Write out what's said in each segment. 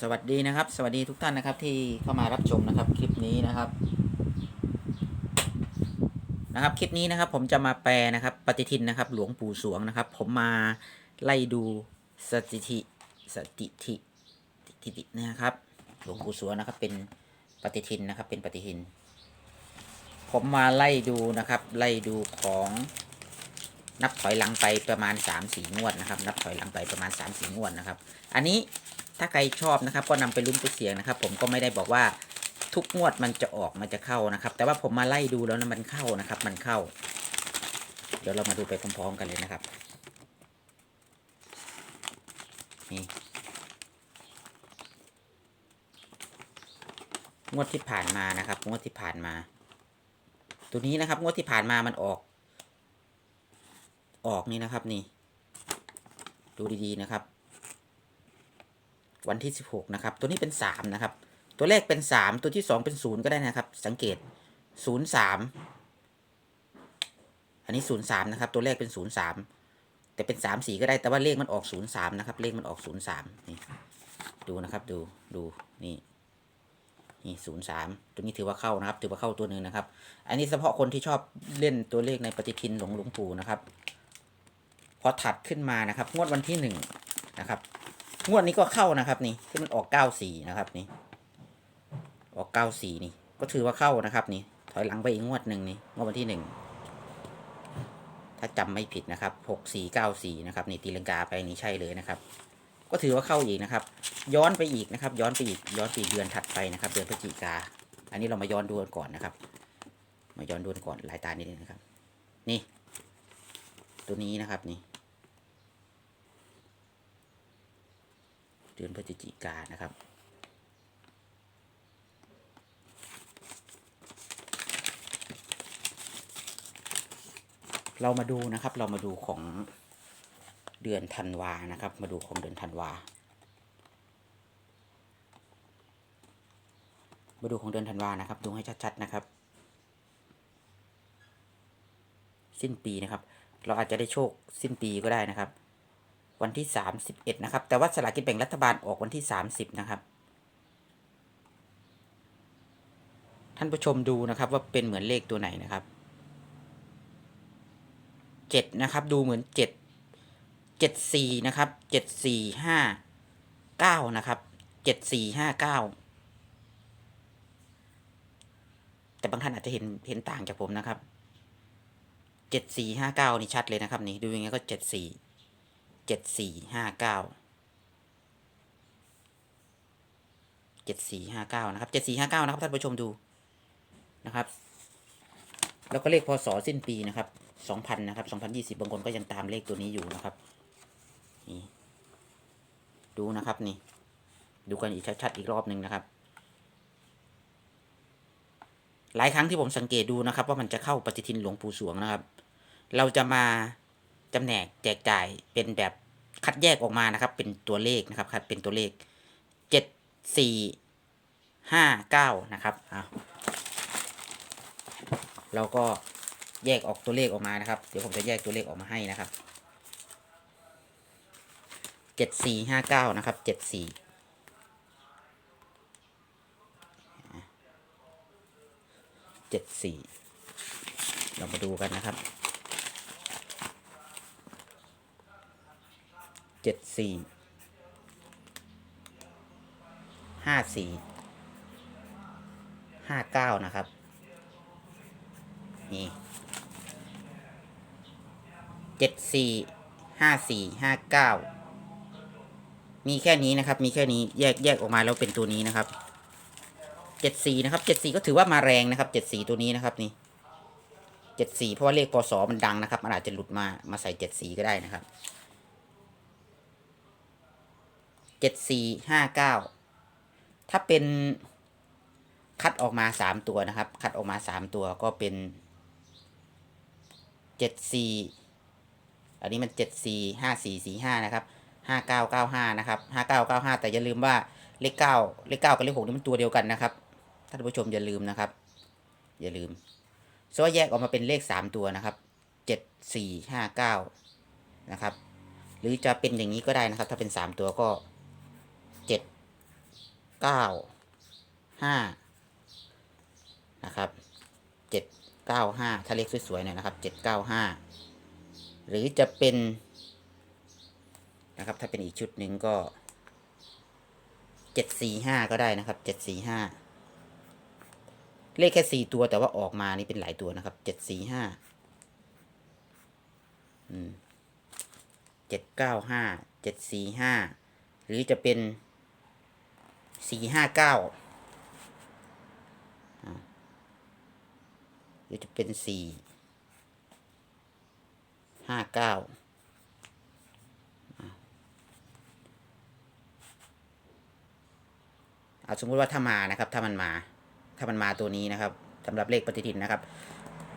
สวัสดีนะครับ สวัสดีทุกท่านนะครับที่เข้ามารับชมนะครับคลิปนี้นะครับนะครับคลิปนี้นะครับผมจะมาแปลนะครับปฏิทินนะครับ หลวงปู่สวงนะครับ ผมมาไล่ดูสถิติสถิติสถิตินะครับ หลวงปู่สวงนะครับ เป็นปฏิทินนะครับ เป็นปฏิทิน ผมมาไล่ดูนะครับ ไล่ดูของนับถอยหลังไปประมาณ3-4งวดนะครับ นับถอยหลังไปประมาณ3-4งวดนะครับ อันนี้ ถ้าใครชอบนะครับ ก็นำไปลุ้นไปเสียงนะครับ ผมก็ไม่ได้บอกว่าทุกงวดมันจะออกมันจะเข้านะครับ แต่ว่าผมมาไล่ดูแล้วนะมันเข้านะครับ มันเข้า เดี๋ยวเรามาดูไปพร้อมๆกันเลยนะครับนี่งวดที่ผ่านมานะครับ งวดที่ผ่านมา ตัวนี้นะครับ งวดที่ผ่านมามันออก ออกนี่นะครับนี่ ดูดีๆนะครับ วันที่ 16 นะครับ ตัวนี้เป็น 3 นะครับ ตัวแรกเป็น 3 ตัวที่ 2 เป็น 0 ก็ได้นะครับ สังเกต 0 3 อันนี้ 0 3 นะครับ ตัวแรกเป็น 0 3 แต่เป็น 3 4 ก็ได้ แต่ว่าเลขมันออก 0 3 นะครับ เลขมันออก 0 3 นี่ ดูนะครับ ดู ดู นี่ นี่ 0 3 ตัวนี้ถือว่าเข้านะครับ ถือว่าเข้าตัวหนึ่งนะครับ อันนี้เฉพาะคนที่ชอบเล่นตัวเลขในปฏิทินหลวงหลวงปู่นะครับ พอถัดขึ้นมานะครับ งวดวันที่ 1 นะครับ งวดนี้ก็เข้านะครับนี่ที่มันออกเก้าสี่นะครับนี่ ออกเก้าสี่นี่ ก็ถือว่าเข้านะครับนี่ ถอยหลังไปอีกงวดหนึ่งนี่งวดวันที่หนึ่งถ้าจำไม่ผิดนะครับหกสี่เก้าสี่นะครับนี่ตีลังกาไปนี่ใช่เลยนะครับ ก็ถือว่าเข้าอีกนะครับ ย้อนไปอีกนะครับ ย้อนไปอีกย้อนไปอีกเดือนถัดไปนะครับ เดือนพฤศจิกา อันนี้เรามาย้อนดูกันก่อนนะครับ มาย้อนดูกันก่อนหลายตานิดนึงนะครับ นี่ ตัวนี้นะครับนี่ เดือนพฤศจิกานะครับ เรามาดูนะครับ เรามาดูของเดือนธันวานะครับ มาดูของเดือนธันวา มาดูของเดือนธันวานะครับ ดูให้ชัดๆนะครับ สิ้นปีนะครับ เราอาจจะได้โชคสิ้นปีก็ได้นะครับ วันที่ 31 นะครับ แต่ว่าสลากกินแบ่งรัฐบาลออกวันที่ 30 นะครับ ท่านผู้ชมดูนะครับว่าเป็นเหมือนเลขตัวไหนนะครับ 7 นะครับ ดูเหมือน 7 74 นะครับ 74 5 9 นะครับ 74 5 9 แต่บางท่านอาจจะเห็นเห็นต่างจากผมนะครับ 74 5 9 นี่ชัดเลยนะครับ นี่ดูยังไงก็ 74 เจ็ดสี่ห้าเก้าเจ็ดสี่ห้าเก้านะครับเจ็ดสี่ห้าเก้านะครับท่านผู้ชมดูนะครับ แล้วก็เลขพศสิ้นปีนะครับสองพันนะครับสองพันยี่สิบบางคนก็ยังตามเลขตัวนี้อยู่นะครับนี่ดูนะครับนี่ ดูกันอีกชัดๆอีกรอบหนึ่งนะครับ หลายครั้งที่ผมสังเกตดูนะครับ ว่ามันจะเข้าปฏิทินหลวงปู่สวงนะครับ เราจะมา จำแนกแจกจ่ายเป็นแบบคัดแยกออกมานะครับ เป็นตัวเลขนะครับคัดเป็นตัวเลขเจ็ดสี่ห้าเก้านะครับเอาเราก็แยกออกตัวเลขออกมานะครับ เดี๋ยวผมจะแยกตัวเลขออกมาให้นะครับเจ็ดสี่ห้าเก้านะครับเจ็ดสี่เจ็ดสี่เรามาดูกันนะครับ เจ็ดสี่ห้าสี่ห้าเก้านะครับ นี่เจ็ดสี่ห้าสี่ห้าเก้ามีแค่นี้นะครับ มีแค่นี้แยกแยกออกมาแล้วเป็นตัวนี้นะครับเจ็ดสี่นะครับเจ็ดสี่ก็ถือว่ามาแรงนะครับเจ็ดสี่ตัวนี้นะครับนี่เจ็ดสี่เพราะว่าเลขปศมันดังนะครับมันอาจจะหลุดมามาใส่เจ็ดสี่ก็ได้นะครับ เจ็ดสี่ห้าเก้าถ้าเป็นคัดออกมาสามตัวนะครับ คัดออกมาสามตัวก็เป็นเจ็ดสี่อันนี้มันเจ็ดสี่ห้าสี่สี่ห้านะครับห้าเก้าเก้าห้านะครับห้าเก้าเก้าห้าแต่อย่าลืมว่าเลขเก้าเลขเก้ากับเลขหกนี่มันตัวเดียวกันนะครับท่านผู้ชมอย่าลืมนะครับ อย่าลืมส่วนแยกออกมาเป็นเลขสามตัวนะครับเจ็ดสี่ห้าเก้านะครับ หรือจะเป็นอย่างนี้ก็ได้นะครับ ถ้าเป็นสามตัวก็ เจ็ดเก้าห้านะครับเจ็ดเก้าห้าถ้าเลขสวยๆหน่อยนะครับเจ็ดเก้าห้าหรือจะเป็นนะครับถ้าเป็นอีกชุดหนึ่งก็เจ็ดสี่ห้าก็ได้นะครับเจ็ดสี่ห้าเลขแค่สี่ตัวแต่ว่าออกมานี่เป็นหลายตัวนะครับเจ็ดสี่ห้าเจ็ดเก้าห้าเจ็ดสี่ห้าหรือจะเป็น สี่ห้าเก้าหรือจะเป็นสี่ห้าเก้าเอาสมมุติว่าถ้ามานะครับ ถ้ามันมา ถ้ามันมาตัวนี้นะครับสำหรับเลขปฏิทินนะครับ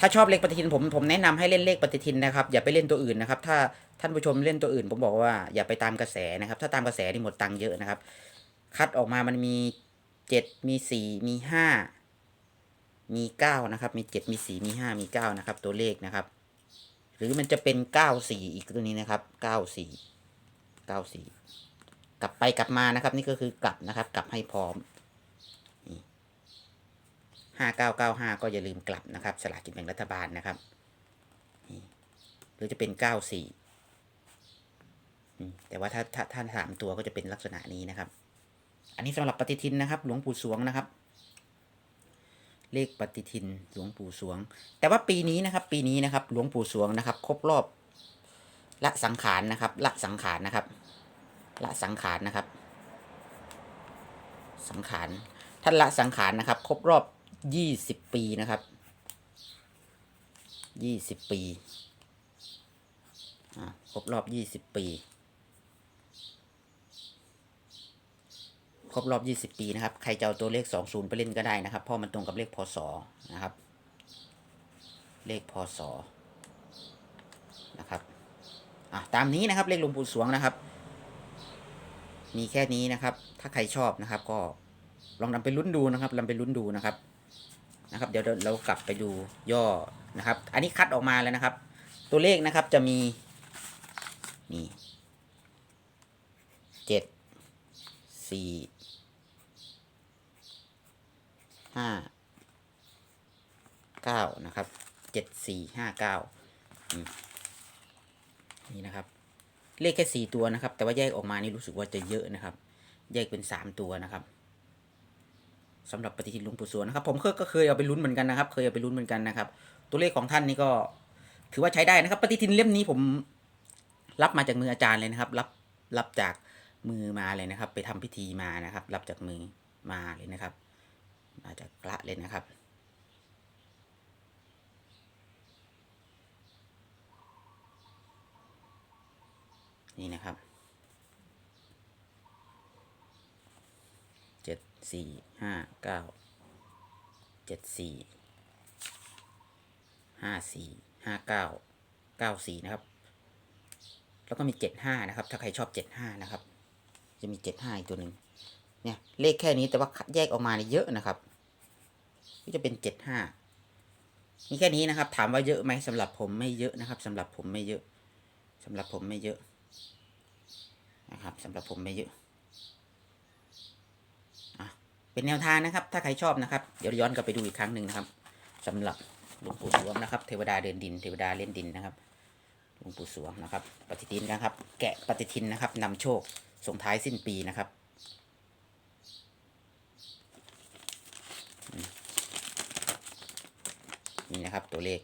ถ้าชอบเลขปฏิทินผมผมแนะนำให้เล่นเลขปฏิทินนะครับ อย่าไปเล่นตัวอื่นนะครับ ถ้าท่านผู้ชมเล่นตัวอื่น ผมบอกว่าอย่าไปตามกระแสนะครับ ถ้าตามกระแสนี่หมดตังค์เยอะนะครับ คัดออกมามันมีเจ็ดมีสี่มีห้ามีเก้านะครับ มีเจ็ดมีสี่มีห้ามีเก้านะครับ ตัวเลขนะครับ หรือมันจะเป็นเก้าสี่อีกตัวนี้นะครับเก้าสี่เก้าสี่กลับไปกลับมานะครับ นี่ก็คือกลับนะครับ กลับให้พร้อมห้าเก้าเก้าห้าก็อย่าลืมกลับนะครับ สลากกินแบ่งรัฐบาลนะครับหรือจะเป็นเก้าสี่แต่ว่าถ้าถ้าท่านสามตัวก็จะเป็นลักษณะนี้นะครับ อันนี้สำหรับปฏิทินนะครับ หลวงปู่สวงนะครับ เลขปฏิทินหลวงปู่สวง แต่ว่าปีนี้นะครับ ปีนี้นะครับ หลวงปู่สวงนะครับ ครบรอบละสังขารนะครับ ละสังขารนะครับ ละสังขารนะครับ สังขารท่านละสังขารนะครับ ครบรอบยี่สิบปีนะครับยี่สิบปีครบรอบยี่สิบปี ครบรอบ 20 ปีนะครับ ใครจะเอาตัวเลข 20 ไปเล่นก็ได้นะครับ เพราะมันตรงกับเลขพศนะครับ เลขพศนะครับอะตามนี้นะครับเลขหลวงปู่สวงนะครับ มีแค่นี้นะครับ ถ้าใครชอบนะครับ ก็ลองนำไปลุ้นดูนะครับลองไปลุ้นดูนะครับนะครับ เดี๋ยวเรากลับไปดูย่อนะครับ อันนี้คัดออกมาแล้วนะครับ ตัวเลขนะครับจะมีนี่เจ็ด สี่ห้าเก้านะครับเจ็ดสี่ห้าเก้านี่นะครับ เลขแค่สี่ตัวนะครับ แต่ว่าแยกออกมานี่รู้สึกว่าจะเยอะนะครับ แยกเป็นสามตัวนะครับสำหรับปฏิทินหลุงปู่สวงนะครับ ผมเคยก็เคยเอาไปลุ้นเหมือนกันนะครับ เคยเอาไปลุ้นเหมือนกันนะครับ ตัวเลขของท่านนี่ก็ถือว่าใช้ได้นะครับ ปฏิทินเล่มนี้ผมรับมาจากมืออาจารย์เลยนะครับ รับรับจาก มือมาเลยนะครับ ไปทำพิธีมานะครับ รับจากมือมาเลยนะครับ มาจากพระเลยนะครับ นี่นะครับเจ็ดสี่ห้าเก้าเจ็ดสี่ห้าสี่ห้าเก้าเก้าสี่นะครับ แล้วก็มีเจ็ดห้านะครับ ถ้าใครชอบเจ็ดห้านะครับ จะมีเจ็ดห้าอีกตัวหนึ่งเนี่ยเลขแค่นี้แต่ว่าคัดแยกออกมาเนี่ยเยอะนะครับ ก็จะเป็นเจ็ดห้ามีแค่นี้นะครับ ถามว่าเยอะไหมสำหรับผมไม่เยอะนะครับสำหรับผมไม่เยอะสำหรับผมไม่เยอะนะครับสำหรับผมไม่เยอะอะเป็นแนวทางนะครับ ถ้าใครชอบนะครับ เดี๋ยวย้อนกลับไปดูอีกครั้งหนึ่งนะครับสำหรับหลวงปู่สวงนะครับ เทวดาเดินดิน เทวดาเล่นดินนะครับหลวงปู่สวงนะครับ ปฏิทินนะครับ แกะปฏิทินนะครับนำโชค ส่งท้ายสิ้นปีนะครับ นี่นะครับตัวเลข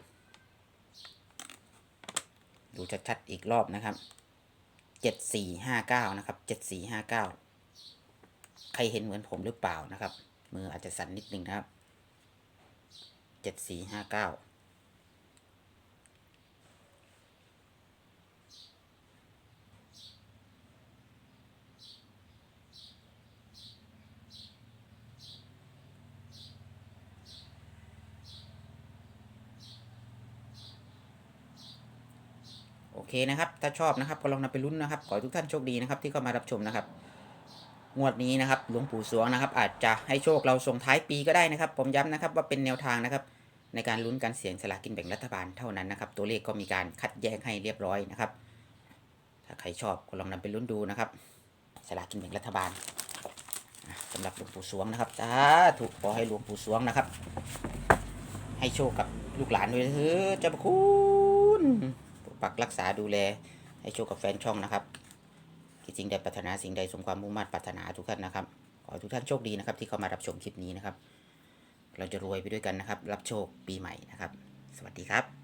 ดูชัดๆอีกรอบนะครับเจ็ดสี่ห้าเก้านะครับเจ็ดสี่ห้าเก้าใครเห็นเหมือนผมหรือเปล่านะครับ มืออาจจะสั่นนิดนึงนะครับเจ็ดสี่ห้าเก้า นะครับ ถ้าชอบนะครับก็ลองนำไปลุ้นนะครับ ขอให้ทุกท่านโชคดีนะครับที่เข้ามารับชมนะครับงวดนี้นะครับหลวงปู่สวงนะครับ อาจจะให้โชคเราส่งท้ายปีก็ได้นะครับ ผมย้ำนะครับว่าเป็นแนวทางนะครับ ในการลุ้นการเสี่ยงสลากกินแบ่งรัฐบาลเท่านั้นนะครับ ตัวเลขก็มีการคัดแยกให้เรียบร้อยนะครับ ถ้าใครชอบก็ลองนำไปลุ้นดูนะครับสลากกินแบ่งรัฐบาลอะสำหรับหลวงปู่สวงนะครับสาธุขอให้หลวงปู่สวงนะครับ ให้โชคกับลูกหลานด้วยเถอะเจ้าพระคุณ ปกปักรักษาดูแล ให้โชคกับแฟนช่องนะครับคิดสิ่งใดปรารถนาสิ่งใดสมความมุ่งมั่นปรารถนาทุกท่านนะครับ ขอทุกท่านโชคดีนะครับที่เข้ามารับชมคลิปนี้นะครับ เราจะรวยไปด้วยกันนะครับ รับโชคปีใหม่นะครับ สวัสดีครับ